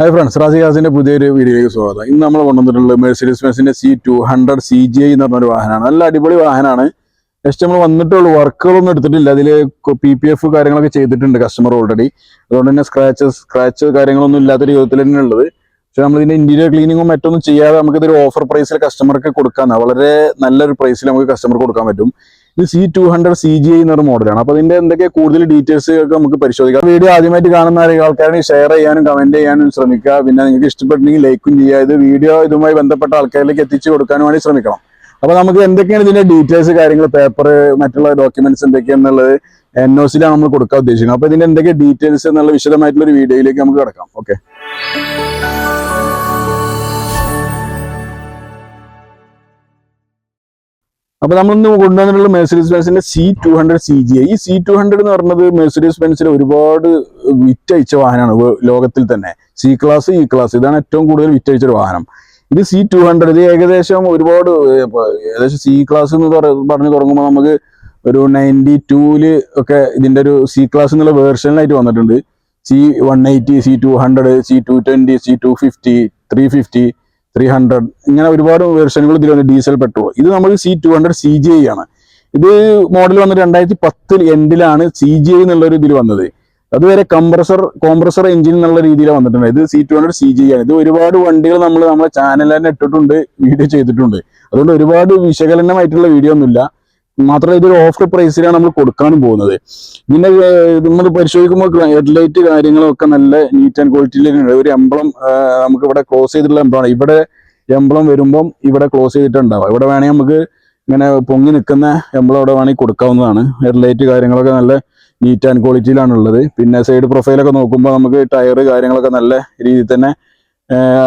Hi friends റാസിയാസിന്റെ പുതിയൊരു വീഡിയോയിലേക്ക് സ്വാഗതം. ഇന്ന് നമ്മൾ കൊണ്ടുവന്നിട്ടുള്ളത് Mercedes ബെൻസിന്റെ C two hundred C G I എന്ന് പറഞ്ഞൊരു വാഹനമാണ്. നല്ല അടിപൊളി വാഹനമാണ്. ജസ്റ്റ് നമ്മൾ വന്നിട്ടുള്ള വർക്കുകളൊന്നും എടുത്തിട്ടില്ല. അതിൽ പി പി എഫ് കാര്യങ്ങളൊക്കെ ചെയ്തിട്ടുണ്ട് കസ്റ്റമർ ഓൾറെഡി അതുകൊണ്ട് തന്നെ സ്ക്രാച്ചസ് സ്ക്രാച്ച് കാര്യങ്ങളൊന്നും ഇല്ലാത്ത രൂപത്തിൽ തന്നെ ഉള്ളത്. പക്ഷെ നമ്മൾ ഇതിന്റെ ഇന്റീരിയർ ക്ലീനിങ്ങും മറ്റൊന്നും ചെയ്യാതെ നമുക്കിതൊരു ഓഫർ പ്രൈസിൽ കസ്റ്റമർക്ക് കൊടുക്കാൻ വളരെ നല്ലൊരു പ്രൈസിൽ നമുക്ക് കസ്റ്റമർക്ക് കൊടുക്കാൻ പറ്റും. ഇത് C two hundred C G I എന്നൊരു മോഡലാണ്. അപ്പൊ ഇതിന്റെ എന്തൊക്കെ കൂടുതൽ ഡീറ്റെയിൽസ് ഒക്കെ നമുക്ക് പരിശോധിക്കാം. വീഡിയോ ആദ്യമായിട്ട് കാണുന്ന ആൾക്കാരെ ഷെയർ ചെയ്യാനും കമന്റ് ചെയ്യാനും ശ്രമിക്കുക. പിന്നെ നിങ്ങൾക്ക് ഇഷ്ടപ്പെട്ടെങ്കിൽ ലൈക്കും ചെയ്യുക. ഇത് വീഡിയോ ഇതുമായി ബന്ധപ്പെട്ട ആൾക്കാരിലേക്ക് എത്തിച്ചു കൊടുക്കാനും വേണ്ടി ശ്രമിക്കണം. അപ്പൊ നമുക്ക് എന്തൊക്കെയാണ് ഇതിന്റെ ഡീറ്റെയിൽസ് കാര്യങ്ങൾ പേപ്പർ മറ്റുള്ള ഡോക്യുമെന്റ്സ് എന്തൊക്കെയാണെന്നുള്ളത് എൻ ഒ സിയിലാണ് നമ്മൾ കൊടുക്കാൻ ഉദ്ദേശിക്കുന്നത്. അപ്പൊ ഇതിന്റെ എന്തൊക്കെ ഡീറ്റെയിൽസ് എന്നുള്ള വിശദമായിട്ടുള്ള ഒരു വീഡിയോയിലേക്ക് നമുക്ക് കിടക്കാം. ഓക്കെ അപ്പൊ നമ്മളിന്ന് കൊണ്ടുവന്നിട്ടുള്ള Mercedes ബെൻസിന്റെ C two hundred C G ഈ സി ടു ഹൺഡ്രഡ് എന്ന് പറഞ്ഞത് മെഴ്സഡീസ് ബെൻസിൽ ഒരുപാട് വിറ്റയച്ച വാഹനമാണ്. ലോകത്തിൽ തന്നെ. സി ക്ലാസ് ഇ ക്ലാസ് ഇതാണ് ഏറ്റവും കൂടുതൽ വിറ്റയച്ച ഒരു വാഹനം. ഇത് സി ടു ഹൺഡ്രഡ് ഇത് ഏകദേശം ഒരുപാട് ഏകദേശം സി ക്ലാസ് എന്ന് പറ- പറഞ്ഞു തുടങ്ങുമ്പോൾ നമുക്ക് ഒരു നയന്റി ടൂൽ ഒക്കെ ഇതിന്റെ ഒരു സി ക്ലാസ് എന്നുള്ള വേർഷനിലായിട്ട് വന്നിട്ടുണ്ട്. C one eighty C two hundred C two twenty C two fifty three fifty three hundred ഇങ്ങനെ ഒരുപാട് വേർഷനുകൾ ഇതിൽ വന്ന് ഡീസൽ പെട്രോൾ. ഇത് നമ്മൾ C two hundred C G I ആണ്. ഇത് മോഡൽ വന്നിട്ട് രണ്ടായിരത്തി പത്തിൽ എൻഡിലാണ് സി ജി ഐ എന്നുള്ള ഒരു ഇതിൽ വന്നത്. അതുവരെ കംപ്രസർ കോംപ്രസർ എഞ്ചിൻ എന്നുള്ള രീതിയിൽ വന്നിട്ടുണ്ട് ഇത് C two hundred C G ആണ്. ഇത് ഒരുപാട് വണ്ടികൾ നമ്മൾ നമ്മുടെ ചാനലിൽ തന്നെ ഇട്ടിട്ടുണ്ട് വീഡിയോ ചെയ്തിട്ടുണ്ട്. അതുകൊണ്ട് ഒരുപാട് വിശകലനമായിട്ടുള്ള വീഡിയോ ഒന്നുമില്ല. മാത്രമല്ല ഇതൊരു ഓഫർ പ്രൈസിലാണ് നമ്മൾ കൊടുക്കാനും പോകുന്നത്. ഇതിന്റെ നമ്മൾ പരിശോധിക്കുമ്പോൾ ഹെഡ് ഹെഡ്ലൈറ്റ് കാര്യങ്ങളൊക്കെ നല്ല നീറ്റ് ആൻഡ് ക്വാളിറ്റിയിലുണ്ട് ഒരു എംബ്ലം നമുക്ക് ഇവിടെ ക്ലോസ് ചെയ്തിട്ടുള്ള എംബ്ലമാണ് ഇവിടെ എംബ്ലം വരുമ്പം ഇവിടെ ക്ലോസ് ചെയ്തിട്ടുണ്ടാവുക. ഇവിടെ വേണമെങ്കിൽ നമുക്ക് ഇങ്ങനെ പൊങ്ങി നിൽക്കുന്ന എംബ്ലം ഇവിടെ വേണമെങ്കിൽ കൊടുക്കാവുന്നതാണ്. ഹെഡ്ലൈറ്റ് കാര്യങ്ങളൊക്കെ നല്ല നീറ്റ് ആൻഡ് ക്വാളിറ്റിയിലാണ് ഉള്ളത്. പിന്നെ സൈഡ് പ്രൊഫൈലൊക്കെ നോക്കുമ്പോൾ നമുക്ക് ടയർ കാര്യങ്ങളൊക്കെ നല്ല രീതിയിൽ തന്നെ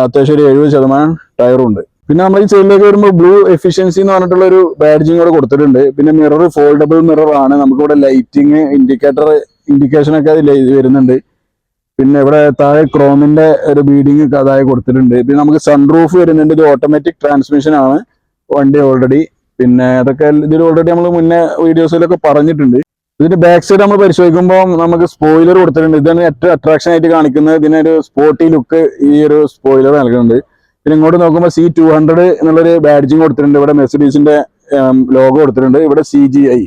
അത്യാവശ്യം ഒരു എഴുപത് ശതമാനം ടയറും ഉണ്ട്. പിന്നെ നമ്മൾ ഈ ചെയിലേക്ക് വരുമ്പോൾ ബ്ലൂ എഫിഷ്യൻസി എന്ന് പറഞ്ഞിട്ടുള്ള ഒരു ബാഡ്ജിങ് കൂടെ കൊടുത്തിട്ടുണ്ട്. പിന്നെ മിറർ ഫോൾഡബിൾ മിറർ ആണ്. നമുക്കിവിടെ ലൈറ്റിങ് ഇൻഡിക്കേറ്റർ ഇൻഡിക്കേഷൻ ഒക്കെ അതിൽ വരുന്നുണ്ട്. പിന്നെ ഇവിടെ താഴെ ക്രോമിന്റെ ഒരു ബീഡിങ് അതായത് കൊടുത്തിട്ടുണ്ട്. പിന്നെ നമുക്ക് സൺറൂഫ് വരുന്നുണ്ട്. ഇത് ഓട്ടോമാറ്റിക് ട്രാൻസ്മിഷൻ ആണ്. വണ്ടി ഓൾറെഡി പിന്നെ അതൊക്കെ ഇതിൽ ഓൾറെഡി നമ്മൾ മുന്നേ വീഡിയോസിലൊക്കെ പറഞ്ഞിട്ടുണ്ട്. ഇതിന്റെ ബാക്ക് സൈഡ് നമ്മൾ പരിശോധിക്കുമ്പോൾ നമുക്ക് സ്പോയിലർ കൊടുത്തിട്ടുണ്ട്. ഇതാണ് ഏറ്റവും അട്രാക്ഷൻ ആയിട്ട് കാണിക്കുന്നത്. ഇതിനൊരു സ്പോർട്ടി ലുക്ക് ഈ ഒരു സ്പോയിലർ നൽകുന്നുണ്ട്. പിന്നെ ഇങ്ങോട്ട് നോക്കുമ്പോൾ സി ടു ഹൺഡ്രഡ് എന്നുള്ളൊരു ബാഡ്ജിങ് കൊടുത്തിട്ടുണ്ട്. ഇവിടെ മെസ്സഡീസിന്റെ ലോഗോ കൊടുത്തിട്ടുണ്ട്. ഇവിടെ സി ജി ഐ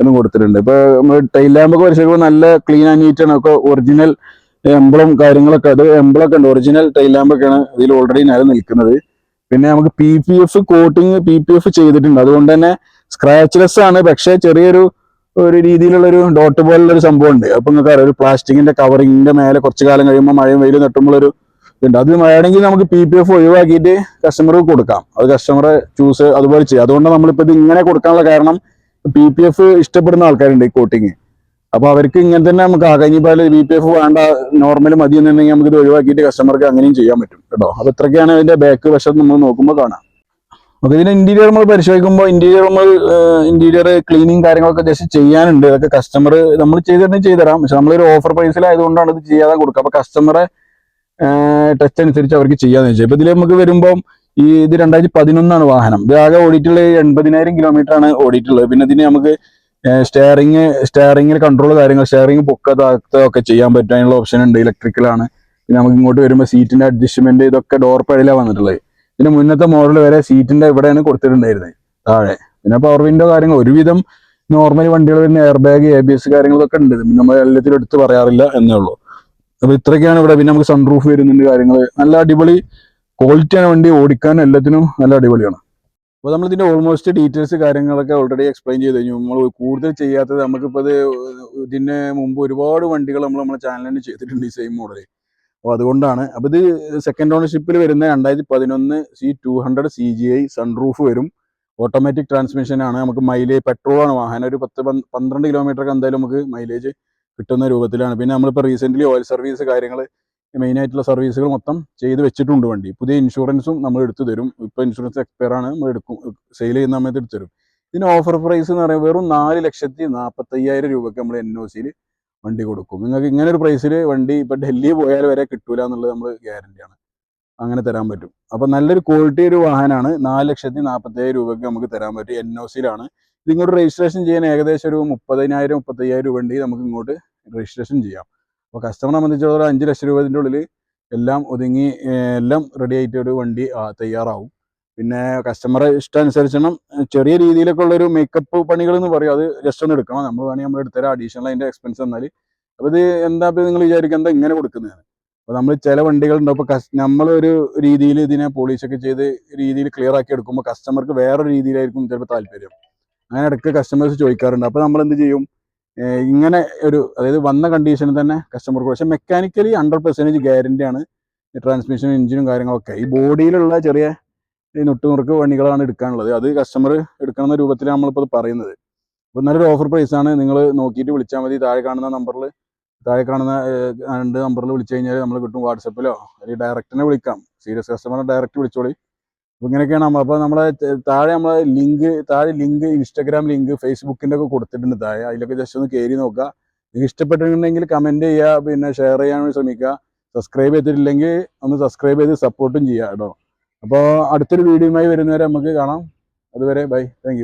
എന്നും കൊടുത്തിട്ടുണ്ട്. ഇപ്പൊ നമ്മൾ ടൈൽ ലാമ്പ് ഒക്കെ പരിശോധിക്കുമ്പോൾ നല്ല ക്ലീൻ ആൻഡ് നീറ്റ് ആണ്. ഒക്കെ ഒറിജിനൽ എംബ്ലം കാര്യങ്ങളൊക്കെ അത് എംബ്ലം ഒക്കെ ഉണ്ട്. ഒറിജിനൽ ടൈൽ ലാമ്പ് ഒക്കെയാണ് ഇതിൽ ഓൾറെഡി നില നിൽക്കുന്നത്. പിന്നെ നമുക്ക് P P F coating P P F ചെയ്തിട്ടുണ്ട്. അതുകൊണ്ട് തന്നെ സ്ക്രാച്ച്ലെസ് ആണ്. പക്ഷേ ചെറിയൊരു ഒരു രീതിയിലുള്ള ഒരു ഡോട്ട് പോലുള്ള ഒരു സംഭവം ഉണ്ട്. അപ്പൊ നിങ്ങൾക്ക് അറിയാം ഒരു പ്ലാസ്റ്റിക്കിന്റെ കവറിങ്ങിന്റെ മേലെ കുറച്ച് കാലം കഴിയുമ്പോൾ മഴയും വെയിലും തട്ടുമ്പോൾ ഒരു ഇതുണ്ട്. അത് വേണമെങ്കിൽ നമുക്ക് പി പി എഫ് ഒഴിവാക്കിയിട്ട് കസ്റ്റമർക്ക് കൊടുക്കാം. അത് കസ്റ്റമറെ ചൂസ് അതുപോലെ ചെയ്യാം. അതുകൊണ്ട് നമ്മളിപ്പോൾ ഇത് ഇങ്ങനെ കൊടുക്കാനുള്ള കാരണം പി പി എഫ് ഇഷ്ടപ്പെടുന്ന ആൾക്കാരുണ്ട് ഈ കോട്ടിങ് അപ്പോൾ അവർക്ക് ഇങ്ങനെ തന്നെ നമുക്ക് ആകാം ഇനിയിപ്പോൾ ബി പി എഫ് വേണ്ട നോർമൽ മതി എന്നുണ്ടെങ്കിൽ നമുക്ക് ഇത് ഒഴിവാക്കിയിട്ട് കസ്റ്റമർക്ക് അങ്ങനെയും ചെയ്യാൻ പറ്റും കേട്ടോ. അപ്പൊ ഇത്രയൊക്കെയാണ് അതിന്റെ ബാക്ക് വശം നമ്മൾ നോക്കുമ്പോൾ കാണാം. അപ്പോൾ ഇതിന്റെ ഇന്റീരിയർ നമ്മൾ പരിശോധിക്കുമ്പോൾ ഇന്റീരിയർ നമ്മൾ ഇന്റീരിയർ ക്ലീനിങ് കാര്യങ്ങളൊക്കെ ജസ്റ്റ് ചെയ്യാനുണ്ട്. അതൊക്കെ കസ്റ്റമർ നമ്മൾ ചെയ്തിട്ടുണ്ടെങ്കിൽ ചെയ്തുതരാം. പക്ഷെ നമ്മളൊരു ഓഫർ പ്രൈസിലായതുകൊണ്ടാണ് ഇത് ചെയ്യാതെ കൊടുക്കുക. അപ്പോൾ കസ്റ്റമറെ ടെസ്റ്റ് അനുസരിച്ച് അവർക്ക് ചെയ്യാന്ന് വെച്ചാൽ ഇപ്പൊ ഇതിൽ നമുക്ക് വരുമ്പോൾ ഈ ഇത് രണ്ടായിരത്തി പതിനൊന്നാണ് വാഹനം. ഇത് ആകെ ഓടിയിട്ടുള്ള എൺപതിനായിരം കിലോമീറ്റർ ആണ് ഓടിയിട്ടുള്ളത്. പിന്നെ ഇതിന് നമുക്ക് സ്റ്റെയറിങ് സ്റ്റെയറിങ്ങിൽ കൺട്രോൾ കാര്യങ്ങൾ സ്റ്റെയറിങ് പൊക്ക ഒക്കെ ചെയ്യാൻ പറ്റും. അതിനുള്ള ഓപ്ഷൻ ഉണ്ട്. ഇലക്ട്രിക്കലാണ് പിന്നെ നമുക്ക് ഇങ്ങോട്ട് വരുമ്പോൾ സീറ്റിന്റെ അഡ്ജസ്റ്റ്മെന്റ് ഇതൊക്കെ ഡോർ പഴയിലാണ് വന്നിട്ടുള്ളത്. ഇതിന്റെ മുന്നത്തെ മോഡൽ വരെ സീറ്റിന്റെ ഇവിടെയാണ് കൊടുത്തിട്ടുണ്ടായിരുന്നത് താഴെ. പിന്നെ പവർ വിൻഡോ കാര്യങ്ങൾ ഒരുവിധം നോർമൽ വണ്ടികൾ വരുന്ന air bag A B S കാര്യങ്ങളൊക്കെ ഉണ്ട്. നമ്മൾ എല്ലാത്തിലും എടുത്ത് പറയാറില്ല എന്നേ ഉള്ളൂ. അപ്പൊ ഇത്രയൊക്കെയാണ് ഇവിടെ പിന്നെ നമുക്ക് സൺറൂഫ് വരുന്നുണ്ട് കാര്യങ്ങൾ നല്ല അടിപൊളി ക്വാളിറ്റിയാണ് വണ്ടി ഓടിക്കാൻ എല്ലാത്തിനും നല്ല അടിപൊളിയാണ്. അപ്പോൾ നമ്മൾ ഇതിന്റെ ഓൾമോസ്റ്റ് ഡീറ്റെയിൽസ് കാര്യങ്ങളൊക്കെ ഓൾറെഡി എക്സ്പ്ലെയിൻ ചെയ്ത് കഴിഞ്ഞു. നമ്മൾ കൂടുതൽ ചെയ്യാത്തത് നമുക്കിപ്പോൾ ഇത് ഇതിന് മുമ്പ് ഒരുപാട് വണ്ടികൾ നമ്മൾ നമ്മുടെ ചാനലിൽ തന്നെ ചെയ്തിട്ടുണ്ട് ഈ സെയിം മോഡൽ അപ്പോൾ അതുകൊണ്ടാണ്. അപ്പോൾ ഇത് സെക്കൻഡ് ഓണർഷിപ്പിൽ വരുന്ന രണ്ടായിരത്തി പതിനൊന്ന് C two hundred C G I sunroof വരും. ഓട്ടോമാറ്റിക് ട്രാൻസ്മിഷൻ ആണ്. നമുക്ക് മൈലേജ് പെട്രോൾ ആണ്. വാഹനം ഒരു പത്ത് പന്ത് പന്ത്രണ്ട് കിലോമീറ്റർ ഒക്കെ എന്തായാലും നമുക്ക് മൈലേജ് കിട്ടുന്ന രൂപത്തിലാണ്. പിന്നെ നമ്മളിപ്പോൾ റീസെന്റ്ലി ഓയിൽ സർവീസ് കാര്യങ്ങൾ മെയിൻ ആയിട്ടുള്ള സർവീസുകൾ മൊത്തം ചെയ്ത് വെച്ചിട്ടുണ്ട് വണ്ടി. പുതിയ ഇൻഷുറൻസും നമ്മൾ എടുത്തു തരും. ഇപ്പോൾ ഇൻഷുറൻസ് എക്സ്പയർ ആണ്. നമ്മൾ എടുക്കും സെയിൽ ചെയ്യുന്ന സമയത്ത് എടുത്തു തരും. ഇതിന് ഓഫർ പ്രൈസ് എന്ന് പറയുമ്പോൾ വെറും നാല് ലക്ഷത്തി നാൽപ്പത്തയ്യായിരം രൂപയ്ക്ക് നമ്മൾ എൻ ഒ സിയിൽ വണ്ടി കൊടുക്കും. നിങ്ങൾക്ക് ഇങ്ങനെ ഒരു പ്രൈസിൽ വണ്ടി ഇപ്പം ഡൽഹി പോയാൽ വരെ കിട്ടൂല എന്നുള്ളത് നമ്മൾ ഗ്യാരണ്ടിയാണ് അങ്ങനെ തരാൻ പറ്റും. അപ്പോൾ നല്ലൊരു ക്വാളിറ്റി ഒരു വാഹനമാണ് നാല് ലക്ഷത്തി നാൽപ്പത്തയ്യായിരം രൂപയ്ക്ക് നമുക്ക് തരാൻ പറ്റും. എൻ ഒ സിയിലാണ് ഇത് ഇങ്ങോട്ട് രജിസ്ട്രേഷൻ ചെയ്യാൻ ഏകദേശം ഒരു മുപ്പതിനായിരം മുപ്പത്തയ്യായിരം രൂപ ഉണ്ടെങ്കിൽ നമുക്ക് ഇങ്ങോട്ട് രജിസ്ട്രേഷൻ ചെയ്യാം. അപ്പോൾ കസ്റ്റമറെ സംബന്ധിച്ചിടത്തോളം അഞ്ച് ലക്ഷം രൂപത്തിന്റെ ഉള്ളിൽ എല്ലാം ഒതുങ്ങി എല്ലാം റെഡി ആയിട്ട് ഒരു വണ്ടി തയ്യാറാവും. പിന്നെ കസ്റ്റമറെ ഇഷ്ടമനുസരിച്ചണം ചെറിയ രീതിയിലൊക്കെ ഉള്ളൊരു മേക്കപ്പ് പണികൾ എന്ന് പറയും. അത് ജസ്റ്റ് ഒന്ന് എടുക്കണം. നമ്മൾ വേണമെങ്കിൽ നമ്മൾ എടുത്തരാം. അഡീഷണൽ അതിന്റെ എക്സ്പെൻസ് തന്നാൽ അപ്പോൾ ഇത് എന്താ നിങ്ങൾ വിചാരിക്കുക? എന്താ ഇങ്ങനെ കൊടുക്കുന്നതാണ് അപ്പോൾ നമ്മൾ ചില വണ്ടികളുണ്ട് അപ്പോൾ നമ്മളൊരു രീതിയിൽ ഇതിനെ പോളിഷ് ഒക്കെ ചെയ്ത് രീതിയിൽ ക്ലിയർ ആക്കി എടുക്കുമ്പോൾ കസ്റ്റമർക്ക് വേറെ രീതിയിലായിരിക്കും ചിലപ്പോൾ താല്പര്യം. അങ്ങനെ ഇടയ്ക്ക് കസ്റ്റമേഴ്സ് ചോദിക്കാറുണ്ട്. അപ്പോൾ നമ്മൾ എന്ത് ചെയ്യും ഇങ്ങനെ ഒരു അതായത് വന്ന കണ്ടീഷനിൽ തന്നെ കസ്റ്റമർക്ക് പക്ഷേ മെക്കാനിക്കലി ഹൺഡ്രഡ് പെർസെന്റേജ് ഗ്യാരണ്ടി ആണ് ട്രാൻസ്മിഷനും എഞ്ചിനും കാര്യങ്ങളൊക്കെ. ഈ ബോഡിയിലുള്ള ചെറിയ ഈ നുട്ടുമുറുക്ക് പണികളാണ് എടുക്കാനുള്ളത്. അത് കസ്റ്റമർ എടുക്കണമെന്ന രൂപത്തിലാണ് നമ്മളിപ്പോൾ അത് പറയുന്നത്. അപ്പോൾ നല്ലൊരു ഓഫർ പ്രൈസ് ആണ്. നിങ്ങൾ നോക്കിയിട്ട് വിളിച്ചാൽ മതി. താഴെ കാണുന്ന നമ്പറിൽ താഴെ കാണുന്ന രണ്ട് നമ്പറിൽ വിളിച്ചു കഴിഞ്ഞാൽ നമ്മൾ കിട്ടും വാട്സപ്പിലോ അല്ലെങ്കിൽ ഡയറക്റ്റിനെ വിളിക്കാം. സീരിയസ് കസ്റ്റമറിനെ ഡയറക്റ്റ് വിളിച്ചോളി. ഇങ്ങനെയൊക്കെയാണ് നമ്മൾ അപ്പോൾ നമ്മളെ താഴെ നമ്മളെ ലിങ്ക് താഴെ ലിങ്ക് ഇൻസ്റ്റാഗ്രാം ലിങ്ക് ഫേസ്ബുക്കിന്റെ ഒക്കെ കൊടുത്തിട്ടുണ്ട് താഴെ. അതിലൊക്കെ ജസ്റ്റ് ഒന്ന് കയറി നോക്കുക നിങ്ങൾക്ക് ഇഷ്ടപ്പെട്ടിട്ടുണ്ടെങ്കിൽ കമന്റ് ചെയ്യുക പിന്നെ ഷെയർ ചെയ്യാൻ ശ്രമിക്കുക സബ്സ്ക്രൈബ് ചെയ്തിട്ടില്ലെങ്കിൽ ഒന്ന് സബ്സ്ക്രൈബ് ചെയ്ത് സപ്പോർട്ടും ചെയ്യുക കേട്ടോ. അപ്പോൾ അടുത്തൊരു വീഡിയോയുമായി വരുന്നവരെ നമുക്ക് കാണാം. അതുവരെ ബൈ. താങ്ക്